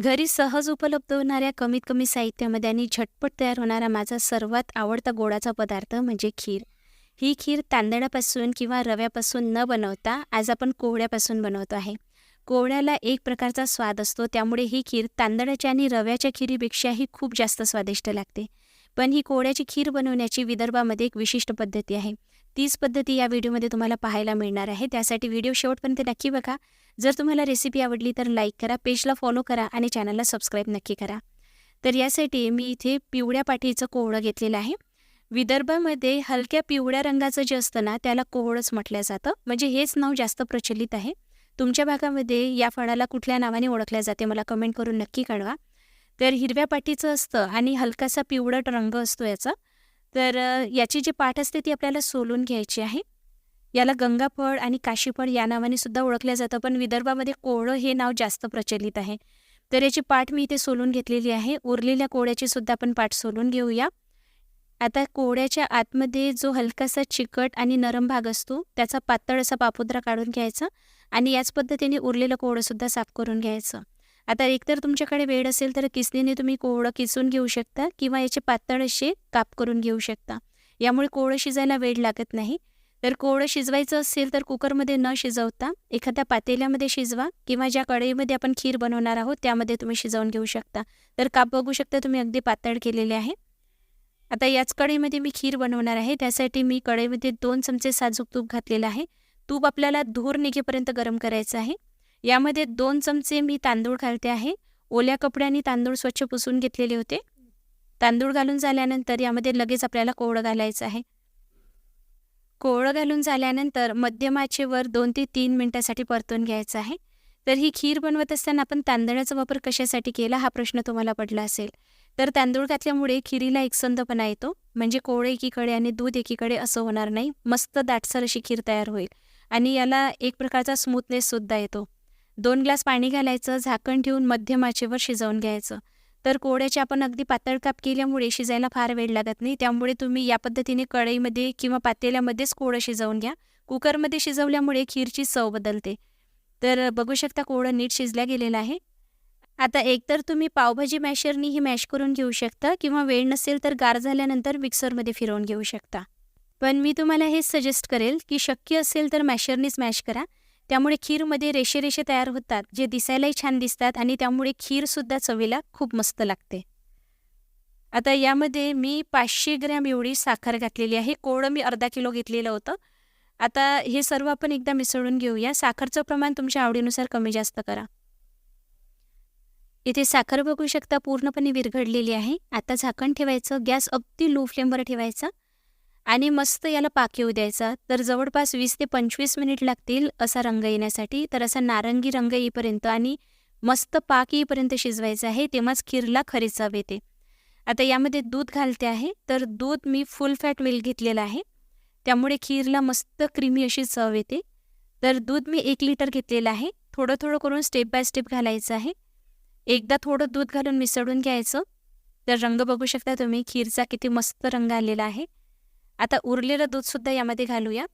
घरी सहज उपलब्ध होणाऱ्या कमीत कमी साहित्यामध्ये आणि झटपट तयार होणारा माझा सर्वात आवडता गोडाचा पदार्थ म्हणजे खीर. ही खीर तांदळापासून किंवा रव्यापासून न बनवता आज आपण कोहळ्यापासून बनवतो आहे. कोहळ्याला एक प्रकारचा स्वाद असतो त्यामुळे ही खीर तांदळाच्या आणि रव्याच्या खिरीपेक्षाही खूप जास्त स्वादिष्ट लागते. पण ही कोहळ्याची खीर बनवण्याची विदर्भामध्ये एक विशिष्ट पद्धती आहे. तीच पद्धती या व्हिडिओमध्ये तुम्हाला पाहायला मिळणार आहे. त्यासाठी व्हिडिओ शेवटपर्यंत नक्की बघा. जर तुम्हाला रेसिपी आवडली तर लाईक करा पेजला फॉलो करा आणि चॅनलला सबस्क्राईब नक्की करा. तर यासाठी मी इथे पिवळ्या पाठीचं कोहळं घेतलेलं आहे. विदर्भामध्ये हलक्या पिवळ्या रंगाचं जे असतं ना त्याला कोहळच म्हटलं जातं. म्हणजे हेच नाव जास्त प्रचलित आहे. तुमच्या भागामध्ये या फळाला कुठल्या नावाने ओळखल्या जाते मला कमेंट करून नक्की कळवा. तर हिरव्या पाठीचं असतं आणि हलकासा पिवळट रंग असतो याचा. तर याची जी पाठ असते ती आपल्याला सोलून घ्यायची आहे. याला गंगाफळ आणि काशीफळ या नावाने सुद्धा ओळखलं जातं पण विदर्भामध्ये कोळं हे नाव जास्त प्रचलित आहे. तर याची पाठ मी इथे सोलून घेतलेली आहे. उरलेल्या कोळ्याची सुद्धा आपण पाठ सोलून घेऊया. आता कोळ्याच्या आतमध्ये जो हलकासा चिकट आणि नरम भाग असतो त्याचा पातळ असा पापुद्रा काढून घ्यायचा आणि याच पद्धतीने उरलेलं कोळंसुद्धा साफ करून घ्यायचं. आता एकतर तुमच्याकडे वेळ असेल तर किसनीने तुम्ही कोवळं किसून घेऊ शकता किंवा याचे पातळ असे काप करून घेऊ शकता. यामुळे कोवळं शिजायला वेळ लागत नाही. तर कोवळं शिजवायचं असेल तर कुकरमध्ये न शिजवता एखाद्या पातेल्यामध्ये शिजवा किंवा ज्या कढईमध्ये आपण खीर बनवणार आहोत त्यामध्ये तुम्ही शिजवून घेऊ शकता. तर काप बघू शकता तुम्ही अगदी पातळ केलेले आहे. आता याच कढईमध्ये मी खीर बनवणार आहे. त्यासाठी मी कढईमध्ये दोन चमचे साजूक तूप घातलेलं आहे. तूप आपल्याला धूर निघेपर्यंत गरम करायचं आहे. यामध्ये दोन चमचे मी तांदूळ घालते आहे. ओल्या कपड्याने तांदूळ स्वच्छ पुसून घेतलेले होते. तांदूळ घालून झाल्यानंतर यामध्ये लगेच आपल्याला कोवळं घालायचं आहे. कोवळं घालून झाल्यानंतर मध्यमाचेवर दोन ते तीन मिनटासाठी परतून घ्यायचं आहे. तर ही खीर बनवत असताना आपण तांदळाचा वापर कशासाठी केला हा प्रश्न तुम्हाला पडला असेल. तर तांदूळ घातल्यामुळे खिरीला एकसंदपणा येतो. म्हणजे कोवळे एकीकडे आणि दूध एकीकडे असं होणार नाही. मस्त दाटसर अशी खीर तयार होईल. आणि याला एक प्रकारचा स्मूथनेस सुद्धा येतो. दोन ग्लास पाणी घालायचं झाकण ठेवून मध्यम आचेवर शिजवून घ्यायचं. तर कोड्याचे आपण अगदी पातळ काप केल्यामुळे शिजायला फार वेळ लागत नाही. त्यामुळे तुम्ही या पद्धतीने कढईमध्ये किंवा पातेल्यामध्येच कोळं शिजवून घ्या. कुकरमध्ये शिजवल्यामुळे खीरची चव बदलते. तर बघू शकता कोळं नीट शिजल्या गेलेलं आहे. आता एकतर तुम्ही पावभाजी मॅशरनी ही मॅश करून घेऊ शकता किंवा वेळ नसेल तर गार झाल्यानंतर मिक्सरमध्ये फिरवून घेऊ शकता. पण मी तुम्हाला हेच सजेस्ट करेल की शक्य असेल तर मॅशरनीच मॅश करा. त्यामुळे खीरमध्ये रेषे रेषे तयार होतात जे दिसायलाही छान दिसतात आणि त्यामुळे खीरसुद्धा चवीला खूप मस्त लागते. आता यामध्ये मी पाचशे ग्रॅम एवढी साखर घातलेली आहे. कोळं मी अर्धा किलो घेतलेलं होतं. आता हे सर्व आपण एकदा मिसळून घेऊया. साखरचं प्रमाण तुमच्या आवडीनुसार कमी जास्त करा. इथे साखर बघू शकता पूर्णपणे विरघडलेली आहे. आता झाकण ठेवायचं गॅस अगदी लो फ्लेमवर ठेवायचा. आणि मस्त याला पाक येऊ द्यायचा. तर जवळपास वीस ते पंचवीस मिनिट लागतील असा रंग येण्यासाठी. तर असा नारंगी रंग येईपर्यंत आणि मस्त पाक येईपर्यंत शिजवायचं आहे तेव्हाच खीरला खरी चव येते आता यामध्ये दूध घालते आहे. तर दूध मी फुल फॅट मिल्क घेतलेलं आहे. त्यामुळे खीरला मस्त क्रीमी अशी चव येते. तर दूध मी एक लिटर घेतलेलं आहे. थोडं थोडं करून स्टेप बाय स्टेप घालायचं आहे. एकदा थोडं दूध घालून मिसळून घ्यायचं. तर रंग बघू शकता तुम्ही खीरचा किती मस्त रंग आलेला आहे. आता उरलेलं दूधसुद्धा यामध्ये घालूया.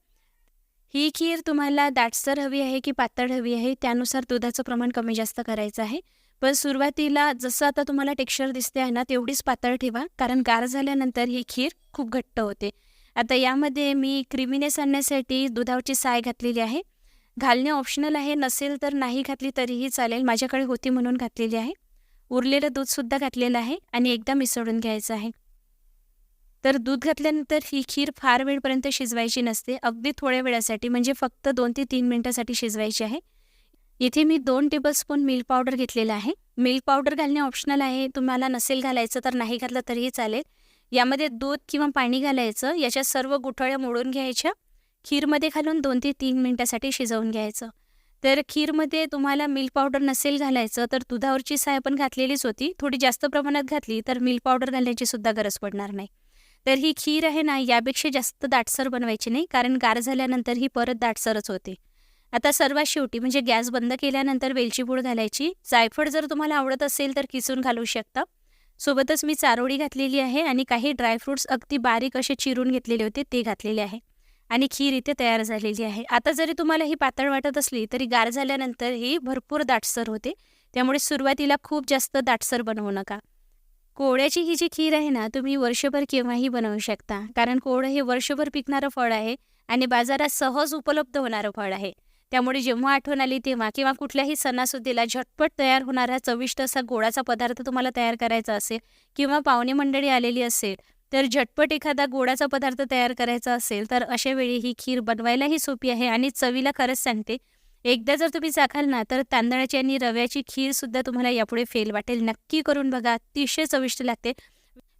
ही खीर तुम्हाला दाटसर हवी आहे की पातळ हवी आहे त्यानुसार दुधाचं प्रमाण कमी जास्त करायचं आहे. पण सुरुवातीला जसं आता तुम्हाला टेक्स्चर दिसते आहे ना तेवढीच पातळ ठेवा. कारण गार झाल्यानंतर ही खीर खूप घट्ट होते. आता यामध्ये मी क्रिमिनेस आणण्यासाठी दुधावरची साय घातलेली आहे. घालणे ऑप्शनल आहे नसेल तर नाही घातली तरीही चालेल. माझ्याकडे होती म्हणून घातलेली आहे. उरलेलं दूधसुद्धा घातलेलं आहे आणि एकदा मिसळून घ्यायचं आहे. तर दूध घातल्यानंतर ही खीर फार वेळपर्यंत शिजवायची नसते. अगदी थोड्या वेळासाठी म्हणजे फक्त दोन ते तीन मिनिटासाठी शिजवायची आहे. इथे मी दोन टेबलस्पून मिल्क पावडर घेतलेलं आहे. मिल्क पावडर घालणे ऑप्शनल आहे. तुम्हाला नसेल घालायचं तर नाही घातलं तरीही चालेल. यामध्ये दूध किंवा पाणी घालायचं. याच्या सर्व गुठळ्या मोडून घ्यायच्या. खीरमध्ये घालून दोन ते तीन मिनटासाठी शिजवून घ्यायचं. तर खीरमध्ये तुम्हाला मिल्क पावडर नसेल घालायचं तर दुधावरची साय पण घातलेलीच होती. थोडी जास्त प्रमाणात घातली तर मिल्क पावडर घालण्याची सुद्धा गरज पडणार नाही. तर ही खीर आहे ना यापेक्षा जास्त दाटसर बनवायची नाही कारण गार झाल्यानंतर ही परत दाटसरच होते. आता सर्वात शेवटी म्हणजे गॅस बंद केल्यानंतर वेलची पूड घालायची. जायफळ जर तुम्हाला आवडत असेल तर किसून घालू शकता. सोबतच मी चारोळी घातलेली आहे आणि काही ड्रायफ्रूट्स अगदी बारीक असे चिरून घेतलेले होते ते घातलेले आहे. आणि खीर इथे तयार झालेली आहे. आता जरी तुम्हाला ही पातळ वाटत असली तरी गार झाल्यानंतर ही भरपूर दाटसर होते. त्यामुळे सुरुवातीला खूप जास्त दाटसर बनवू नका. कोवळ्याची ही जी खीर आहे ना तुम्ही वर्षभर केव्हाही बनवू शकता. कारण कोवळं हे वर्षभर पिकणारं फळ आहे आणि बाजारात सहज उपलब्ध होणारं फळ आहे. त्यामुळे जेव्हा आठवण आली तेव्हा किंवा कुठल्याही सणासुदीला झटपट तयार होणारा चविष्ट असा गोडाचा पदार्थ तुम्हाला तयार करायचा असेल किंवा पाहुणे मंडळी आलेली असेल तर झटपट एखादा गोडाचा पदार्थ तयार करायचा असेल तर अशा वेळी ही खीर बनवायलाही सोपी आहे आणि चवीला खरंच सांगते एकदा जर तुम्ही चाखाल ना तर तांदळाची आणि रव्याची खीरसुद्धा तुम्हाला यापुढे फेल वाटेल. नक्की करून बघा अतिशय चविष्ट लागते.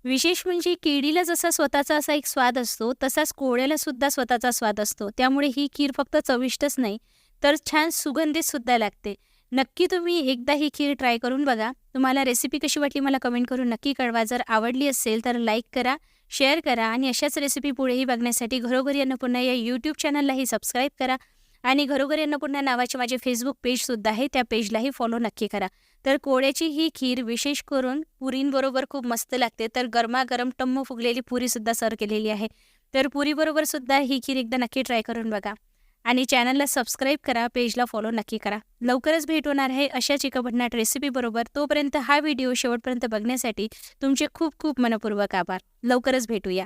विशेष म्हणजे केळीला जसा स्वतःचा असा एक स्वाद असतो तसाच कोळ्याला सुद्धा स्वतःचा स्वाद असतो. त्यामुळे ही खीर फक्त चविष्टच नाही तर छान सुगंधित सुद्धा लागते. नक्की तुम्ही एकदा ही खीर ट्राय करून बघा. तुम्हाला रेसिपी कशी वाटली मला कमेंट करून नक्की कळवा. जर आवडली असेल तर लाईक करा शेअर करा आणि अशाच रेसिपी पुढेही बघण्यासाठी घरोघरी अन्नपूर्णा या यूट्यूब चॅनललाही सबस्क्राईब करा. आणि घरोघरी अन्नपूर्णा नावाचे माझे फेसबुक पेजसुद्धा आहे. त्या पेजलाही फॉलो नक्की करा. तर कोळ्याची ही खीर विशेष करून पुरींबरोबर खूप मस्त लागते. तर गरमागरम टम्म फुगलेली पुरीसुद्धा सर्व केलेली आहे. तर पुरीबरोबर सुद्धा ही खीर एकदा नक्की ट्राय करून बघा. आणि चॅनलला सबस्क्राईब करा पेजला फॉलो नक्की करा. लवकरच भेट होणार आहे अशाच एका भन्नाट रेसिपीबरोबर तोपर्यंत हा व्हिडिओ शेवटपर्यंत बघण्यासाठी तुमचे खूप खूप मनपूर्वक आभार. लवकरच भेटूया.